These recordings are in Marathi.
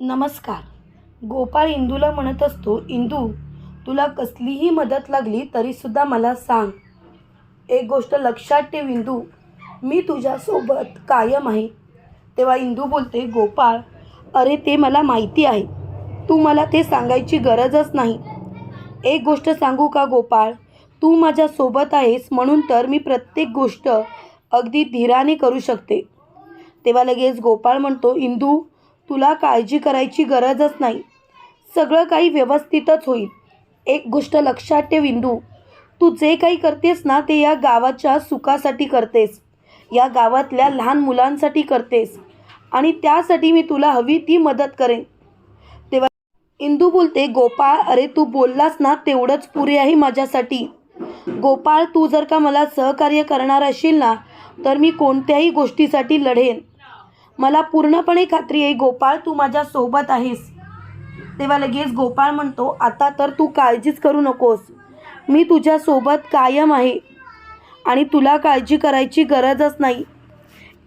नमस्कार. गोपाळ इंदूला म्हणत असतो इंदू तुला कसलीही मदत लागली तरीसुद्धा मला सांग. एक गोष्ट लक्षात ठेव इंदू. मी तुझ्यासोबत कायम आहे. तेव्हा इंदू बोलते गोपाळ अरे ते मला माहिती आहे. तू मला ते सांगायची गरजच नाही. एक गोष्ट सांगू का गोपाळ? तू माझ्यासोबत आहेस म्हणून तर मी प्रत्येक गोष्ट अगदी धीराने करू शकते. तेव्हा लगेच गोपाळ म्हणतो इंदू तुला काळजी करायची गरजच नाही. सगळं काही व्यवस्थितच होईल. एक गोष्ट लक्षात ठेव इंदू. तू जे काही करतेस ना ते या गावाच्या सुखासाठी करतेस. या गावातल्या लहान मुलांसाठी करतेस. आणि त्यासाठी मी तुला हवी ती मदत करेन. तेव्हा इंदू बोलते गोपाळ अरे तू बोललास ना तेवढंच पुरे आहे माझ्यासाठी. गोपाळ तू जर का मला सहकार्य करणार असशील ना तर मी कोणत्याही गोष्टीसाठी लढेन. मला पूर्णपणे खात्री आहे गोपाळ तू माझ्या सोबत आहेस. तेव्हा लगेच गोपाळ म्हणतो आता तर तू काळजीच करू नकोस. मी तुझ्यासोबत कायम आहे आणि तुला काळजी करायची गरजच नाही.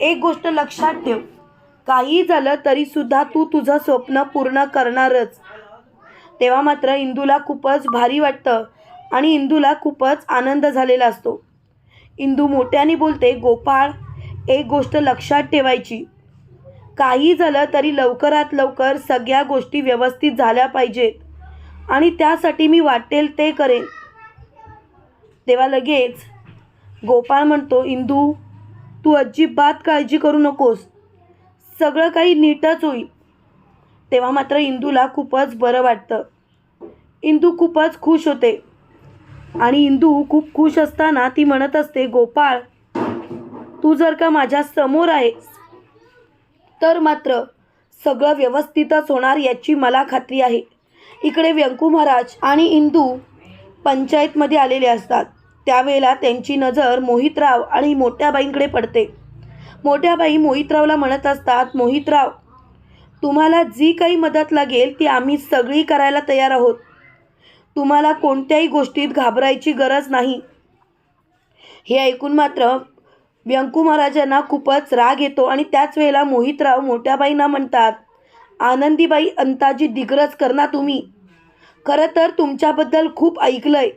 एक गोष्ट लक्षात ठेव. काही झालं तरीसुद्धा तू तुझं स्वप्न पूर्ण करणारच. तेव्हा मात्र इंदूला खूपच भारी वाटतं आणि इंदूला खूपच आनंद झालेला असतो. इंदू मोठ्याने बोलते गोपाळ एक गोष्ट लक्षात ठेवायची. काही झालं तरी लवकरात लवकर सगळ्या गोष्टी व्यवस्थित झाल्या पाहिजेत. आणि त्यासाठी मी वाटेल ते करेन. तेव्हा लगेच गोपाळ म्हणतो इंदू तू अजिबात काळजी करू नकोस. सगळं काही नीटच होईल. तेव्हा मात्र इंदूला खूपच बरं वाटतं. इंदू खूपच खुश होते. आणि इंदू खूप खुश असताना ती म्हणत असते गोपाळ तू जर का माझ्यासमोर आहेस तर मात्र सगळं व्यवस्थितच होणार याची मला खात्री आहे. इकडे व्यंकू महाराज आणि इंदू पंचायतमध्ये आलेले असतात. त्यावेळेला त्यांची नजर मोहितराव आणि मोठ्याबाईंकडे पडते. मोठ्याबाई मोहितरावला म्हणत असतात मोहितराव तुम्हाला जी काही मदत लागेल ती आम्ही सगळी करायला तयार आहोत. तुम्हाला कोणत्याही गोष्टीत घाबरायची गरज नाही. हे ऐकून मात्र व्यंकू महाराजांना खूपच राग येतो आणि त्याच वेळेला मोहितराव मोठ्याबाईंना म्हणतात आनंदीबाई अंताजी दिग्रज करना तुम्ही. खरं तर तुमच्याबद्दल खूप ऐकलंय.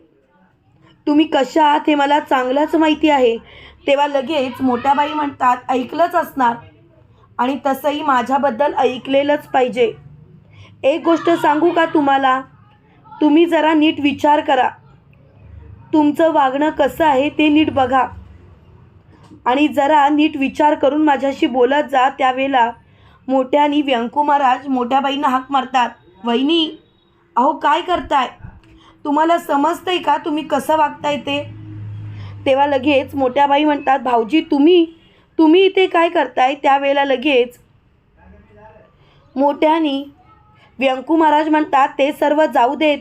तुम्ही कशा आहात हे मला चांगलंच माहिती आहे. तेव्हा लगेच मोठ्याबाई म्हणतात ऐकलंच असणार. आणि तसंही माझ्याबद्दल ऐकलेलंच पाहिजे. एक गोष्ट सांगू का तुम्हाला? तुम्ही जरा नीट विचार करा. तुमचं वागणं कसं आहे ते नीट बघा. आणि जरा नीट विचार करून माझ्याशी बोलत जा त्यावेळेला. मोठ्यानी व्यंकू महाराज मोठ्याबाईंना हाक मारतात. वहिनी अहो काय करताय? तुम्हाला समजतंय का तुम्ही कसं वागताय ते? तेव्हा लगेच मोठ्या बाई म्हणतात भाऊजी तुम्ही तुम्ही इथे काय करताय? त्यावेळेला लगेच मोठ्यानी व्यंकू महाराज म्हणतात ते सर्व जाऊ देत.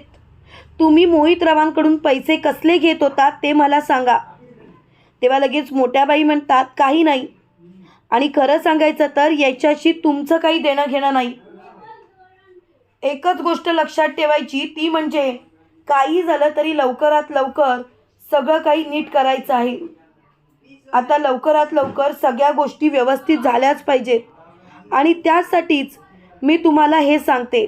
तुम्ही मोहितरावांकडून पैसे कसले घेत होतात ते मला सांगा. तेव्हा लगेच मोठ्या बाई म्हणतात काही नाही. आणि खरं सांगायचं तर याच्याशी तुमचं काही देणं घेणं नाही. एकच गोष्ट लक्षात ठेवायची ती म्हणजे काही झालं तरी लवकरात लवकर सगळं काही नीट करायचं आहे. आता लवकरात लवकर सगळ्या गोष्टी व्यवस्थित झाल्याच पाहिजेत. आणि त्यासाठीच मी तुम्हाला हे सांगते.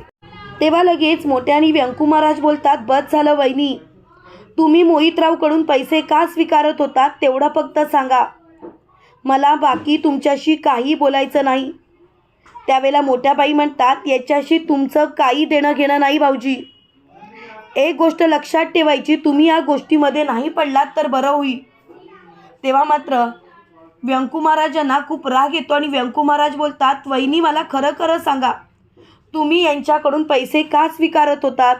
तेव्हा लगेच मोठ्याने व्यंकू महाराज बोलतात बस झालं वहिनी. तुम्ही मोहितरावकडून पैसे का स्वीकारत होतात तेवढं फक्त सांगा. मला बाकी तुमच्याशी काही बोलायचं नाही. त्यावेळेला मोठ्या बाई म्हणतात याच्याशी तुमचं काही देणं घेणं नाही भाऊजी. एक गोष्ट लक्षात ठेवायची तुम्ही या गोष्टीमध्ये नाही पडलात तर बरं होईल. तेव्हा मात्र व्यंकू महाराजांना खूप राग येतो आणि व्यंकू महाराज बोलतात वहिनी मला खरं खरं सांगा. तुम्ही यांच्याकडून पैसे का स्वीकारत होतात?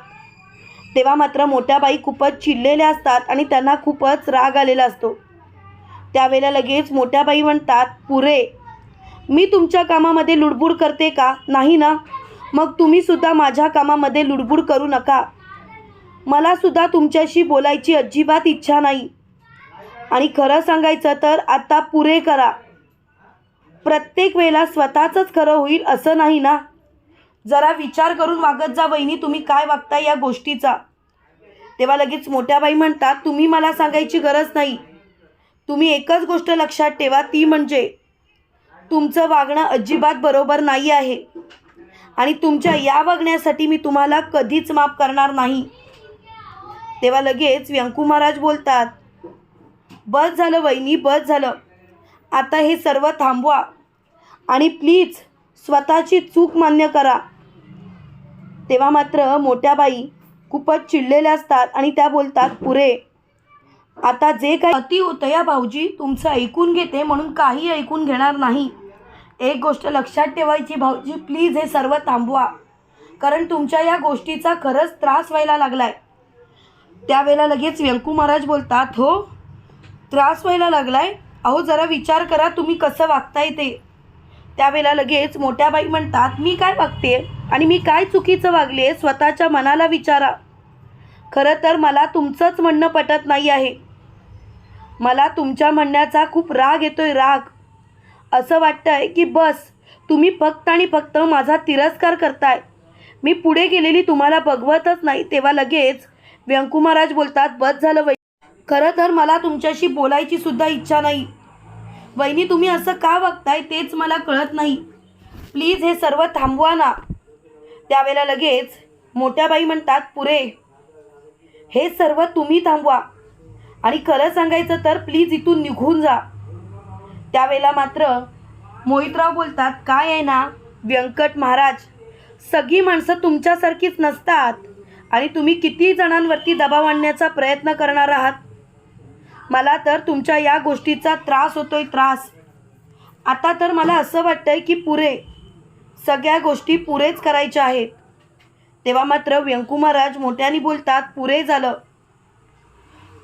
तेव्हा मात्र मोठ्या बाई खूपच चिडलेल्या असतात आणि त्यांना खूपच राग आलेला असतो. त्यावेळेला लगेच मोठ्या बाई म्हणतात पुरे मी तुमच्या कामामध्ये लुडबुड करते का? नाही ना? मग तुम्हीसुद्धा माझ्या कामामध्ये लुडबुड करू नका. मलासुद्धा तुमच्याशी बोलायची अजिबात इच्छा नाही. आणि खरं सांगायचं तर आता पुरे करा. प्रत्येक वेळेला स्वतःचंच खरं होईल असं नाही ना? जरा विचार करून वागत जा वहिनी तुम्ही काय वागताय या गोष्टीचा. तेव्हा लगेच मोठ्या बाई म्हणतात तुम्ही मला सांगायची गरज नाही. तुम्ही एकच गोष्ट लक्षात ठेवा ती म्हणजे तुमचं वागणं अजिबात बरोबर नाही आहे. आणि तुमच्या या वागण्यासाठी मी तुम्हाला कधीच माफ करणार नाही. तेव्हा लगेच व्यंकू महाराज बोलतात बस झालं वहिनी बस झालं. आता हे सर्व थांबवा. आणि प्लीज स्वतःची चूक मान्य करा. तेव्हा मात्र मोठ्या बाई खूपच चिडलेल्या असतात आणि त्या बोलतात पुरे आता जे काही अति होतं या भाऊजी तुमचं ऐकून घेते म्हणून काही ऐकून घेणार नाही. एक गोष्ट लक्षात ठेवायची भाऊजी प्लीज हे सर्व थांबवा. कारण तुमच्या या गोष्टीचा खरंच त्रास व्हायला लागलाय. त्यावेळेला लगेच व्यंकू महाराज बोलतात हो त्रास व्हायला लागलाय. अहो जरा विचार करा तुम्ही कसं वागताय ते. त्यावेळेला लगेच मोठ्या बाई म्हणतात मी काय वागते आणि मी काय चुकीचं वागले स्वतःच्या मनाला विचारा. खरं तर मला तुमचंच म्हणणं पटत नाही आहे. मला तुमच्या म्हणण्याचा खूप राग येतोय राग. असं वाटतंय की बस तुम्ही फक्त आणि फक्त माझा तिरस्कार करताय. मी पुढे गेलेली तुम्हाला बघवतच नाही तेव्हा लगेच व्यंकू महाराज बोलतात बस झालं वै खरं तर मला तुमच्याशी बोलायची सुद्धा इच्छा नाही. वहिनी तुम्ही असं का वागताय तेच मला कळत नाही. प्लीज हे सर्व थांबवा ना. त्यावेळेला लगेच मोठ्या बाई म्हणतात पुरे हे सर्व तुम्ही थांबवा. आणि खरं सांगायचं तर प्लीज इथून निघून जा. त्यावेळेला मात्र मोहितराव बोलतात काय आहे ना व्यंकट महाराज सगळी माणसं तुमच्यासारखीच नसतात. आणि तुम्ही किती जणांवरती दबाव आणण्याचा प्रयत्न करणार आहात? मला तर तुमच्या या गोष्टीचा त्रास होतोय त्रास. आता तर मला असं वाटतंय की पुरे सगळ्या गोष्टी पुरेच करायच्या आहेत. तेव्हा मात्र व्यंकू महाराज मोठ्याने बोलतात पुरे झालं.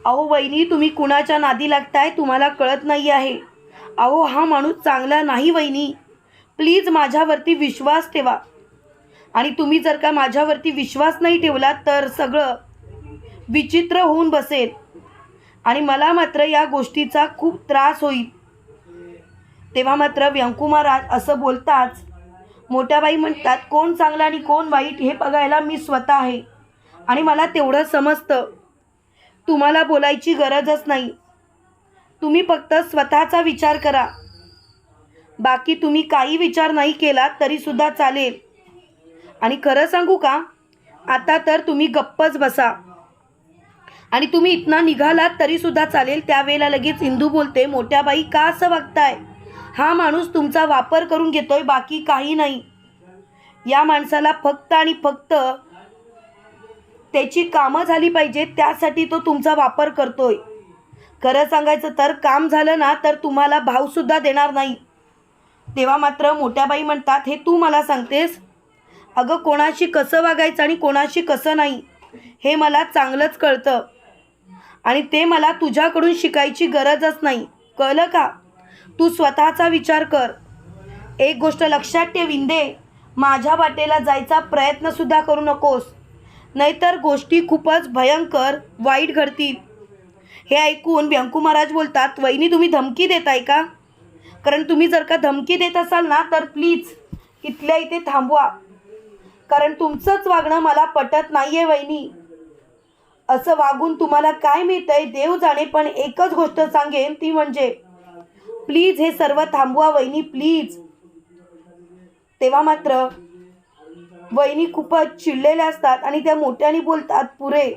अहो वहिनी तुम्ही कुणाच्या नादी लागताय तुम्हाला कळत नाही आहे. अहो हा माणूस चांगला नाही वहिनी. प्लीज माझ्यावरती विश्वास ठेवा. आणि तुम्ही जर का माझ्यावरती विश्वास नाही ठेवला तर सगळं विचित्र होऊन बसेल. आणि मला मात्र या गोष्टीचा खूप त्रास होईल. तेव्हा मात्र व्यंकू महाराज असं बोलताच मोठ्या बाई म्हणतात कोण चांगलं आणि कोण वाईट हे बघायला मी स्वतः आहे आणि मला तेवढं समजतं. तुम्हाला बोलायची गरजच नाही. तुम्ही फक्त स्वतःचा विचार करा. बाकी तुम्ही काही विचार नाही केला तरीसुद्धा चालेल. आणि खरं सांगू का? आता तर तुम्ही गप्पच बसा. आणि तुम्ही इथनं निघालात तरीसुद्धा चालेल. त्यावेळेला लगेच इंदू बोलते मोठ्या बाई का असं वागताय हा माणूस तुमचा वापर करून घेतोय बाकी काही नाही. या माणसाला फक्त आणि फक्त त्याची कामं झाली पाहिजेत त्यासाठी तो तुमचा वापर करतोय. खरं सांगायचं तर काम झालं ना तर तुम्हाला भावसुद्धा देणार नाही. तेव्हा मात्र मोठ्या बाई म्हणतात हे तू मला सांगतेस? अगं कोणाशी कसं वागायचं आणि कोणाशी कसं नाही? हे मला चांगलंच कळतं. आणि ते मला तुझ्याकडून शिकायची गरजच नाही. कळलं का? तू स्वतःचा विचार कर. एक गोष्ट लक्षात ठेव इंदे माझ्या वाटेला जायचा प्रयत्नसुद्धा करू नकोस. नाहीतर गोष्टी खूपच भयंकर वाईट घडतील. हे ऐकून व्यंकू महाराज बोलतात वहिनी तुम्ही धमकी देताय का? कारण तुम्ही जर का धमकी देत असाल ना तर प्लीज इथल्या इथे थांबवा. कारण तुमचंच वागणं मला पटत नाही आहे वहिनी. असं वागून तुम्हाला काय मिळतंय देव जाणे पण एकच गोष्ट सांगेन ती म्हणजे प्लीज हे सर्व थांबवा वहिनी प्लीज. तेव्हा मात्र वहिनी खूपच चिडलेल्या असतात आणि त्या मोठ्याने बोलतात पुरे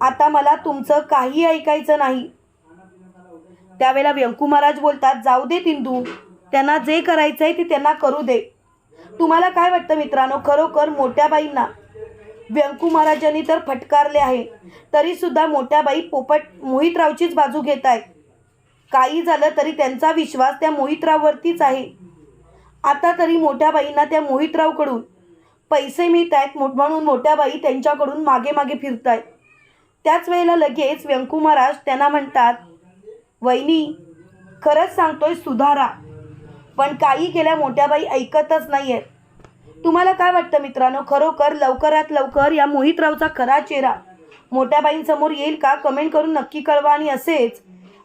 आता मला तुमचं काही ऐकायचं नाही. त्यावेळेला व्यंकू महाराज बोलतात जाऊ दे तिंदू त्यांना जे करायचं आहे ते त्यांना करू दे. तुम्हाला काय वाटतं मित्रांनो? खरोखर मोठ्या बाईंना. व्यंकू महाराजांनी तर फटकारले आहे. तरीसुद्धा मोठ्या बाई पोपट मोहितरावचीच बाजू घेत आहेत काही झालं तरी त्यांचा विश्वास त्या मोहितराववरतीच आहे. आता तरी मोठ्या बाईंना त्या मोहितरावकडून पैसे मिळत आहेत म्हणून मोठ्या बाई त्यांच्याकडून मागे मागे फिरत आहेत त्याच वेळेला लगेच व्यंकू महाराज त्यांना म्हणतात वहिनी खरंच सांगतोय सुधारा पण काही केल्या मोठ्या बाई ऐकतच नाही आहेत तुम्हाला काय वाटतं मित्रांनो? खरोखर लवकरात लवकर या मोहितरावचा खरा चेहरा मोठ्या बाईंसमोर येईल का? कमेंट करून नक्की कळवा आणि असेच